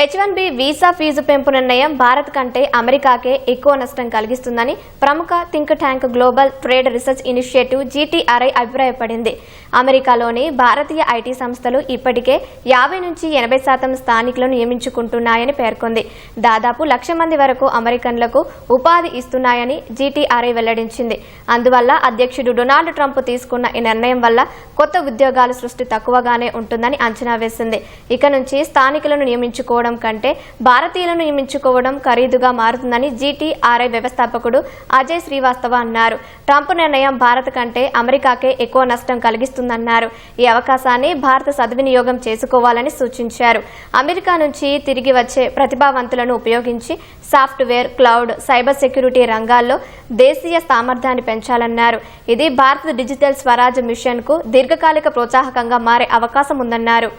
H one B visa fees పెంపు నిర్ణయం భారత్ కంటే అమెరికాకే ఎక్కువ నష్టం కలిగిస్తుందని ప్రముఖ think tank global trade research initiative GTRI అభిప్రాయపడింది. అమెరికాలోని భారతీయ ఐటీ సంస్థలు ఇప్పటికే యాభై నుంచి ఎనభై శాతం స్థానికులను నియమించుకుంటున్నాయని పేర్కొంది. దాదాపు లక్ష మంది వరకు అమెరికన్లకు ఉపాధి ఇస్తున్నాయని జీటీఆర్ఐ వెల్లడించింది. అందువల్ల అధ్యక్షుడు డొనాల్డ్ ట్రంప్ తీసుకున్న ఈ నిర్ణయం వల్ల కొత్త ఉద్యోగాల సృష్టి తక్కువగానే ఉంటుందని అంచనా వేసింది. ఇక నుంచి స్థానికులను నియమించుకోవడం కంటే భారతీయులను నియమించుకోవడం ఖరీదుగా మారుతుందని జీటీఆర్ఐ వ్యవస్థాపకుడు అజయ్ శ్రీవాస్తవ అన్నారు. ట్రంప్ నిర్ణయం భారత్ కంటే అమెరికాకే ఎక్కువ నష్టం కలిగిస్తుందన్నారు. ఈ అవకాశాన్ని భారత సద్వినియోగం చేసుకోవాలని సూచించారు. అమెరికా నుంచి తిరిగి వచ్చే ప్రతిభావంతులను ఉపయోగించి సాఫ్ట్వేర్ క్లౌడ్ సైబర్ సెక్యూరిటీ రంగాల్లో దేశీయ సామర్థ్యాన్ని పెంచాలన్నారు. ఇది భారత డిజిటల్ స్వరాజ్ మిషన్కు దీర్ఘకాలిక ప్రోత్సాహకంగా మారే అవకాశం ఉందన్నారు.